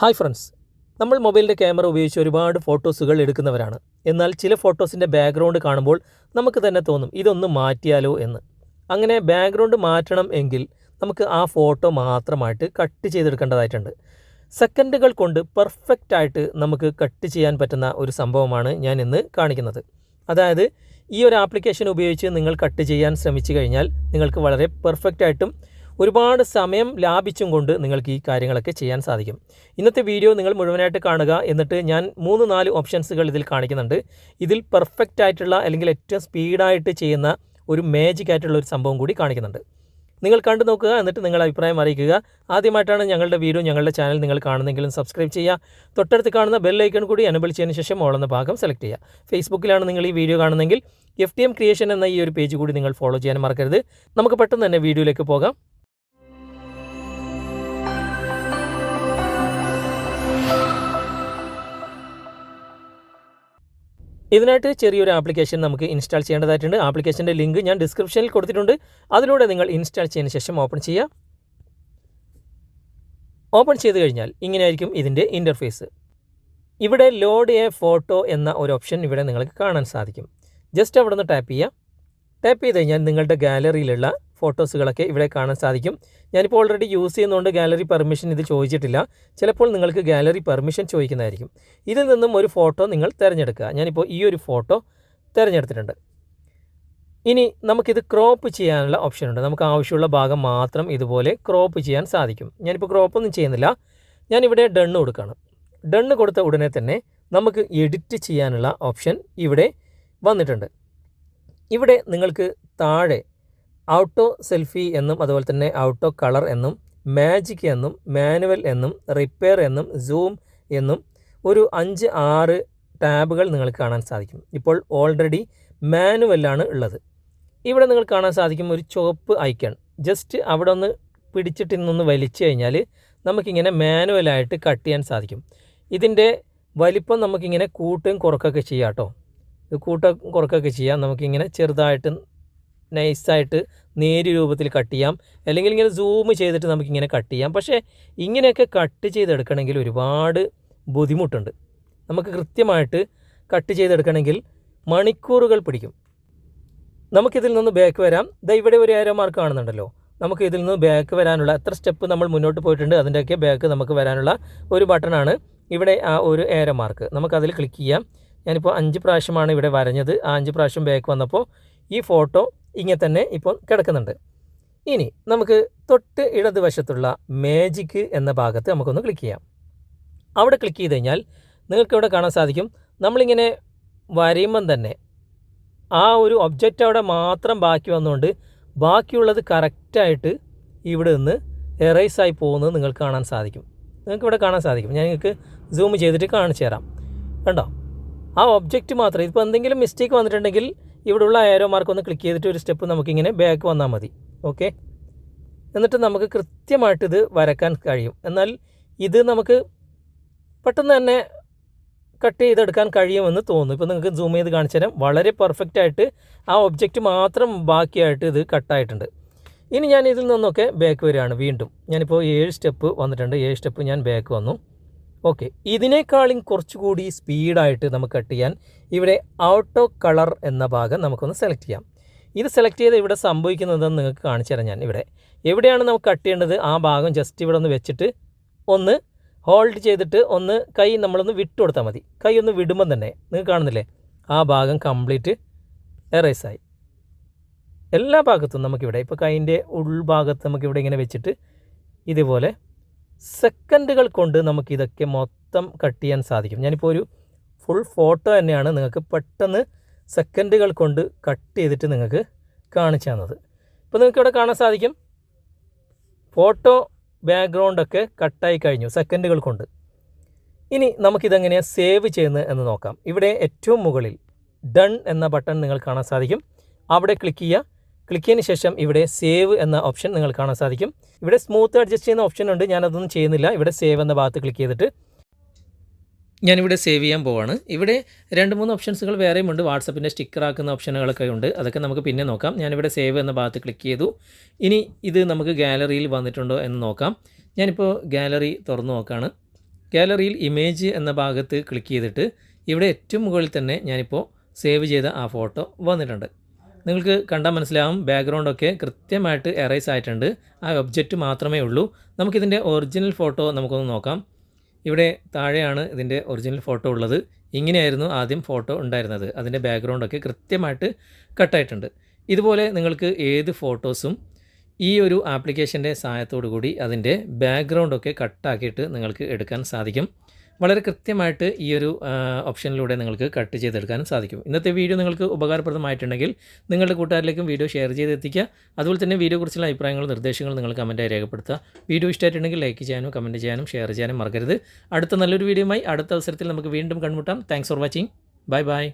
Hi friends നമ്മൾ മൊബൈലിന്റെ camera ഉപയോഗിച്ച് ഒരുപാട് ഫോട്ടോസുകൾ എടുക്കുന്നവരാണ്. എന്നാൽ ചില ഫോട്ടോസിന്റെ ബാക്ക്ഗ്രൗണ്ട് കാണുമ്പോൾ നമുക്ക് തന്നെ തോന്നും ഇതൊന്ന് മാറ്റിയാലോ എന്ന്. അങ്ങനെ ബാക്ക്ഗ്രൗണ്ട് മാറ്റണം എങ്കിൽ നമുക്ക് ആ ഫോട്ടോ മാത്രമായിട്ട് കട്ട് ചെയ്തെടുക്കേണ്ടതായിട്ടുണ്ട്. സെക്കൻഡുകൾ കൊണ്ട് പെർഫെക്റ്റ് ആയിട്ട് നമുക്ക് കട്ട് ചെയ്യാൻ പറ്റുന്ന ഒരു സംഭവമാണ് ഞാൻ ഇന്ന് കാണിക്കുന്നത്. അതായത് ഈ ഒരു ആപ്ലിക്കേഷൻ ഉപയോഗിച്ച് നിങ്ങൾ കട്ട് ചെയ്യാൻ ശ്രമിച്ചു കഴിഞ്ഞാൽ നിങ്ങൾക്ക് വളരെ പെർഫെക്റ്റ് ആയിട്ടും ഒരുപാട് സമയം ലാഭിച്ചും കൊണ്ട് നിങ്ങൾക്ക് ഈ കാര്യങ്ങളൊക്കെ ചെയ്യാൻ സാധിക്കും. ഇന്നത്തെ വീഡിയോ നിങ്ങൾ മുഴുവനായിട്ട് കാണുക. എന്നിട്ട് ഞാൻ മൂന്ന് നാല് ഓപ്ഷൻസുകൾ ഇതിൽ കാണിക്കുന്നുണ്ട്. ഇതിൽ പെർഫെക്റ്റ് ആയിട്ടുള്ള അല്ലെങ്കിൽ ഏറ്റവും സ്പീഡായിട്ട് ചെയ്യുന്ന ഒരു മാജിക് ആയിട്ടുള്ള ഒരു സംഭവം കൂടി കാണിക്കുന്നുണ്ട്. നിങ്ങൾ കണ്ടു നോക്കുക. എന്നിട്ട് നിങ്ങളുടെ അഭിപ്രായം അറിയിക്കുക. ആദ്യമായിട്ടാണ് ഞങ്ങളുടെ വീഡിയോ ഞങ്ങളുടെ ചാനൽ നിങ്ങൾ കാണുന്നെങ്കിലും സബ്സ്ക്രൈബ് ചെയ്യുക. തൊട്ടടുത്ത് കാണുന്ന ബെൽ ഐക്കൺ കൂടി എനബിൾ ചെയ്തതിന് ശേഷം ഓളെന്ന ഭാഗം സെലക്ട് ചെയ്യുക. ഫേസ്ബുക്കിലാണ് നിങ്ങൾ ഈ വീഡിയോ കാണുന്നെങ്കിൽ എഫ് ക്രിയേഷൻ എന്ന ഈ ഒരു പേജ് കൂടി നിങ്ങൾ ഫോളോ ചെയ്യാൻ മറക്കരുത്. നമുക്ക് പെട്ടെന്ന് തന്നെ വീഡിയോയിലേക്ക് പോകാം. ഇതിനായിട്ട് ചെറിയൊരു ആപ്ലിക്കേഷൻ നമുക്ക് ഇൻസ്റ്റാൾ ചെയ്യേണ്ടതായിട്ടുണ്ട്. ആപ്ലിക്കേഷന്റെ ലിങ്ക് ഞാൻ ഡിസ്ക്രിപ്ഷനിൽ കൊടുത്തിട്ടുണ്ട്. അതിലൂടെ നിങ്ങൾ ഇൻസ്റ്റാൾ ചെയ്തതിന് ശേഷം ഓപ്പൺ ചെയ്യുക. ഓപ്പൺ ചെയ്ത് കഴിഞ്ഞാൽ ഇങ്ങനെയായിരിക്കും ഇതിന്റെ ഇന്റർഫേസ്. ഇവിടെ ലോഡ് എ ഫോട്ടോ എന്ന ഒരു ഓപ്ഷൻ ഇവിടെ നിങ്ങൾക്ക് കാണാൻ സാധിക്കും. ജസ്റ്റ് അവിടെ നിന്ന് ടാപ്പ് ചെയ്യുക. ടാപ്പ് ചെയ്ത് കഴിഞ്ഞാൽ നിങ്ങളുടെ ഗാലറിയിലുള്ള ഫോട്ടോസുകളൊക്കെ ഇവിടെ കാണാൻ സാധിക്കും. ഞാനിപ്പോൾ ഓൾറെഡി യൂസ് ചെയ്യുന്നതുകൊണ്ട് ഗാലറി പെർമിഷൻ ഇത് ചോദിച്ചിട്ടില്ല. ചിലപ്പോൾ നിങ്ങൾക്ക് ഗാലറി പെർമിഷൻ ചോദിക്കുന്നതായിരിക്കും. ഇതിൽ നിന്നും ഒരു ഫോട്ടോ നിങ്ങൾ തിരഞ്ഞെടുക്കുക. ഞാനിപ്പോൾ ഈ ഒരു ഫോട്ടോ തിരഞ്ഞെടുത്തിട്ടുണ്ട്. ഇനി നമുക്കിത് ക്രോപ്പ് ചെയ്യാനുള്ള ഓപ്ഷൻ ഉണ്ട്. നമുക്ക് ആവശ്യമുള്ള ഭാഗം മാത്രം ഇതുപോലെ ക്രോപ്പ് ചെയ്യാൻ സാധിക്കും. ഞാനിപ്പോൾ ക്രോപ്പ് ഒന്നും ചെയ്യുന്നില്ല. ഞാനിവിടെ ഡണ്ണ് കൊടുക്കുകയാണ് ഡണ്ണ് കൊടുത്ത ഉടനെ തന്നെ നമുക്ക് എഡിറ്റ് ചെയ്യാനുള്ള ഓപ്ഷൻ ഇവിടെ വന്നിട്ടുണ്ട്. ഇവിടെ നിങ്ങൾക്ക് താഴെ ഔട്ടോ സെൽഫി എന്നും അതുപോലെ തന്നെ ഔട്ടോ കളർ എന്നും മാജിക് എന്നും മാനുവൽ എന്നും റിപ്പയർ എന്നും സൂം എന്നും ഒരു അഞ്ച് ആറ് ടാബുകൾ നിങ്ങൾക്ക് കാണാൻ സാധിക്കും. ഇപ്പോൾ ഓൾറെഡി മാനുവലാണ് ഉള്ളത്. ഇവിടെ നിങ്ങൾ കാണാൻ സാധിക്കും ഒരു ചുവപ്പ് ഐക്കൺ. ജസ്റ്റ് അവിടെ ഒന്ന് പിടിച്ചിട്ട് ഇന്നൊന്ന് വലിച്ചു കഴിഞ്ഞാൽ നമുക്കിങ്ങനെ മാനുവലായിട്ട് കട്ട് ചെയ്യാൻ സാധിക്കും. ഇതിന്റെ വലിപ്പം നമുക്കിങ്ങനെ കൂട്ടുകയും കുറക്കുകയൊക്കെ ചെയ്യാം കേട്ടോ. ഇത് കൂട്ടുകയും കുറക്കുകയൊക്കെ ചെയ്യാം. നമുക്കിങ്ങനെ ചെറുതായിട്ട് നൈസായിട്ട് നേരിയ രൂപത്തിൽ കട്ട് ചെയ്യാം. അല്ലെങ്കിൽ ഇങ്ങനെ സൂം ചെയ്തിട്ട് നമുക്കിങ്ങനെ കട്ട് ചെയ്യാം. പക്ഷേ ഇങ്ങനെയൊക്കെ കട്ട് ചെയ്തെടുക്കണമെങ്കിൽ ഒരുപാട് ബുദ്ധിമുട്ടുണ്ട്. നമുക്ക് കൃത്യമായിട്ട് കട്ട് ചെയ്തെടുക്കണമെങ്കിൽ മണിക്കൂറുകൾ പിടിക്കും. നമുക്കിതിൽ നിന്ന് ബാക്ക് വരാം. ദാ ഇവിടെ ഒരു ഏരോ മാർക്ക് കാണുന്നുണ്ടല്ലോ. നമുക്ക് ഇതിൽ നിന്ന് ബാക്ക് വരാനുള്ള എത്ര സ്റ്റെപ്പ് നമ്മൾ മുന്നോട്ട് പോയിട്ടുണ്ട് അതിന്റെയൊക്കെ ബാക്ക് നമുക്ക് വരാനുള്ള ഒരു ബട്ടണാണ് ഇവിടെ ആ ഒരു ഏരോ മാർക്ക് നമുക്കതിൽ ക്ലിക്ക് ചെയ്യാം. ഞാനിപ്പോൾ അഞ്ച് പ്രാവശ്യമാണ് ഇവിടെ വരഞ്ഞത്. ആ അഞ്ച് പ്രാവശ്യം ബാക്ക് വന്നപ്പോൾ ഈ ഫോട്ടോ ഇങ്ങനെ തന്നെ ഇപ്പോൾ കിടക്കുന്നുണ്ട്. ഇനി നമുക്ക് തൊട്ട് ഇടതുവശത്തുള്ള മാജിക് എന്ന ഭാഗത്ത് നമുക്കൊന്ന് ക്ലിക്ക് ചെയ്യാം. അവിടെ ക്ലിക്ക് ചെയ്ത് കഴിഞ്ഞാൽ നിങ്ങൾക്ക് ഇവിടെ കാണാൻ സാധിക്കും. നമ്മളിങ്ങനെ വരയുമ്പം തന്നെ ആ ഒരു ഒബ്ജക്റ്റ് അവിടെ മാത്രം ബാക്കി വന്നുകൊണ്ട് ബാക്കിയുള്ളത് കറക്റ്റായിട്ട് ഇവിടെ നിന്ന് എറൈസായി പോകുന്നത് നിങ്ങൾക്ക് കാണാൻ സാധിക്കും. നിങ്ങൾക്ക് ഇവിടെ കാണാൻ സാധിക്കും. ഞാൻ നിങ്ങൾക്ക് സൂം ചെയ്തിട്ട് കാണിച്ചു തരാം. കണ്ടോ? ആ ഒബ്ജക്റ്റ് മാത്രം ഇപ്പോൾ എന്തെങ്കിലും മിസ്റ്റേക്ക് വന്നിട്ടുണ്ടെങ്കിൽ ഇവിടെയുള്ള ആരോ മാർക്ക് ഒന്ന് ക്ലിക്ക് ചെയ്തിട്ട് ഒരു സ്റ്റെപ്പ് നമുക്കിങ്ങനെ ബാക്ക് വന്നാൽ മതി. ഓക്കെ എന്നിട്ട് നമുക്ക് കൃത്യമായിട്ട് ഇത് വരക്കാൻ കഴിയും. എന്നാൽ ഇത് നമുക്ക് പെട്ടെന്ന് തന്നെ കട്ട് ചെയ്തെടുക്കാൻ കഴിയുമെന്ന് തോന്നുന്നു ഇപ്പോൾ നിങ്ങൾക്ക് സൂം ചെയ്ത് കാണിച്ചു തരാം. വളരെ പെർഫെക്റ്റ് ആയിട്ട് ആ ഒബ്ജക്റ്റ് മാത്രം ബാക്കിയായിട്ട് ഇത് കട്ടായിട്ടുണ്ട് ഇനി ഞാൻ ഇതിൽ നിന്നൊക്കെ ബാക്ക് വരികയാണ് വീണ്ടും. ഞാനിപ്പോൾ ഏഴ് സ്റ്റെപ്പ് വന്നിട്ടുണ്ട്. ഏഴ് സ്റ്റെപ്പ് ഞാൻ ബാക്ക് വന്നു. ഓക്കെ. ഇതിനേക്കാളും കുറച്ചുകൂടി സ്പീഡായിട്ട് നമുക്ക് കട്ട് ചെയ്യാൻ ഇവിടെ ഔട്ടോ കളർ എന്ന ഭാഗം നമുക്കൊന്ന് സെലക്ട് ചെയ്യാം. ഇത് സെലക്ട് ചെയ്ത് ഇവിടെ സംഭവിക്കുന്നതെന്ന് നിങ്ങൾക്ക് കാണിച്ചു തരാം ഞാൻ ഇവിടെ. എവിടെയാണ് നമുക്ക് കട്ട് ചെയ്യേണ്ടത്? ആ ഭാഗം ജസ്റ്റ് ഇവിടെ ഒന്ന് വെച്ചിട്ട് ഒന്ന് ഹോൾഡ് ചെയ്തിട്ട് ഒന്ന് കൈ നമ്മളൊന്ന് വിട്ട് കൊടുത്താൽ മതി. കൈ ഒന്ന് വിടുമ്പം തന്നെ. നിങ്ങൾക്ക് കാണുന്നില്ലേ? ആ ഭാഗം കംപ്ലീറ്റ് എറേസായി എല്ലാ ഭാഗത്തും നമുക്കിവിടെ ഇപ്പോൾ കൈന്റെ ഉൾഭാഗത്ത് നമുക്കിവിടെ ഇങ്ങനെ വെച്ചിട്ട് ഇതുപോലെ സെക്കൻഡുകൾ കൊണ്ട് നമുക്കിതൊക്കെ മൊത്തം കട്ട് ചെയ്യാൻ സാധിക്കും. ഞാനിപ്പോൾ ഒരു ഫുൾ ഫോട്ടോ തന്നെയാണ് നിങ്ങൾക്ക് പെട്ടെന്ന് സെക്കൻഡുകൾ കൊണ്ട് കട്ട് ചെയ്തിട്ട് നിങ്ങൾക്ക് കാണിച്ചു തന്നത്. ഇപ്പോൾ നിങ്ങൾക്ക് ഇവിടെ കാണാൻ സാധിക്കും. ഫോട്ടോ ബാക്ക്ഗ്രൗണ്ടൊക്കെ കട്ടായി കഴിഞ്ഞു സെക്കൻഡുകൾ കൊണ്ട്. ഇനി നമുക്കിതെങ്ങനെയാണ് സേവ് ചെയ്യുന്നത് എന്ന് നോക്കാം. ഇവിടെ ഏറ്റവും മുകളിൽ ഡൺ എന്ന ബട്ടൺ നിങ്ങൾ കാണാൻ സാധിക്കും. അവിടെ ക്ലിക്ക് ചെയ്യുക. ക്ലിക്ക് ചെയ്തതിന് ശേഷം ഇവിടെ സേവ് എന്ന ഓപ്ഷൻ നിങ്ങൾ കാണാൻ സാധിക്കും. ഇവിടെ സ്മൂത്ത് അഡ്ജസ്റ്റ് ചെയ്യുന്ന ഓപ്ഷൻ ഉണ്ട്. ഞാനതൊന്നും ചെയ്യുന്നില്ല. ഇവിടെ സേവ് എന്ന ഭാഗത്ത് ക്ലിക്ക് ചെയ്തിട്ട് ഞാനിവിടെ സേവ് ചെയ്യാൻ പോവാണ്. ഇവിടെ രണ്ട് മൂന്ന് ഓപ്ഷൻസുകൾ വേറെയും ഉണ്ട്. വാട്സപ്പിന്റെ സ്റ്റിക്കർ ആക്കുന്ന ഓപ്ഷനുകളൊക്കെ ഉണ്ട്. അതൊക്കെ നമുക്ക് പിന്നെ നോക്കാം. ഞാനിവിടെ സേവ് എന്ന ഭാഗത്ത് ക്ലിക്ക് ചെയ്തു. ഇനി ഇത് നമുക്ക് ഗാലറിയിൽ വന്നിട്ടുണ്ടോ എന്ന് നോക്കാം. ഞാനിപ്പോൾ ഗാലറി തുറന്നു നോക്കുകയാണ് ഗാലറിയിൽ ഇമേജ് എന്ന ഭാഗത്ത് ക്ലിക്ക് ചെയ്തിട്ട് ഇവിടെ ഏറ്റവും മുകളിൽ തന്നെ ഞാനിപ്പോൾ സേവ് ചെയ്ത ആ ഫോട്ടോ വന്നിട്ടുണ്ട്. നിങ്ങൾക്ക് കണ്ടാൽ മനസ്സിലാവും ബാക്ക്ഗ്രൗണ്ടൊക്കെ കൃത്യമായിട്ട് എറൈസ് ആയിട്ടുണ്ട്. ആ ഒബ്ജക്റ്റ് മാത്രമേ ഉള്ളൂ. നമുക്കിതിന്റെ ഒറിജിനൽ ഫോട്ടോ നമുക്കൊന്ന് നോക്കാം. ഇവിടെ താഴെയാണ് ഇതിന്റെ ഒറിജിനൽ ഫോട്ടോ ഉള്ളത്. ഇങ്ങനെയായിരുന്നു ആദ്യം ഫോട്ടോ ഉണ്ടായിരുന്നത്. അതിന്റെ ബാക്ക്ഗ്രൗണ്ടൊക്കെ കൃത്യമായിട്ട് കട്ടായിട്ടുണ്ട് ഇതുപോലെ നിങ്ങൾക്ക് ഏത് ഫോട്ടോസും ഈ ഒരു ആപ്ലിക്കേഷന്റെ സഹായത്തോടു കൂടി അതിന്റെ ബാക്ക്ഗ്രൗണ്ടൊക്കെ കട്ടാക്കിയിട്ട് നിങ്ങൾക്ക് എടുക്കാൻ സാധിക്കും. വളരെ കൃത്യമായിട്ട് ഈ ഒരു ഓപ്ഷനിലൂടെ നിങ്ങൾക്ക് കട്ട് ചെയ്തെടുക്കാനും സാധിക്കും. ഇന്നത്തെ വീഡിയോ നിങ്ങൾക്ക് ഉപകാരപ്രദമായിട്ടുണ്ടെങ്കിൽ നിങ്ങളുടെ കൂട്ടുകാരിലേക്കും വീഡിയോ ഷെയർ ചെയ്ത് എത്തിക്കുക അതുപോലെ തന്നെ വീഡിയോ കുറിച്ചുള്ള അഭിപ്രായങ്ങളും നിർദ്ദേശങ്ങളും നിങ്ങൾ കമന്റായി രേഖപ്പെടുത്തുക. വീഡിയോ ഇഷ്ടമായിട്ടുണ്ടെങ്കിൽ ലൈക്ക് ചെയ്യാനും കമന്റ് ചെയ്യാനും ഷെയർ ചെയ്യാനും മറക്കരുത്. അടുത്ത നല്ലൊരു വീഡിയോയുമായി അടുത്ത അവസരത്തിൽ നമുക്ക് വീണ്ടും കണ്ടുമുട്ടാം. Thanks for watching bye bye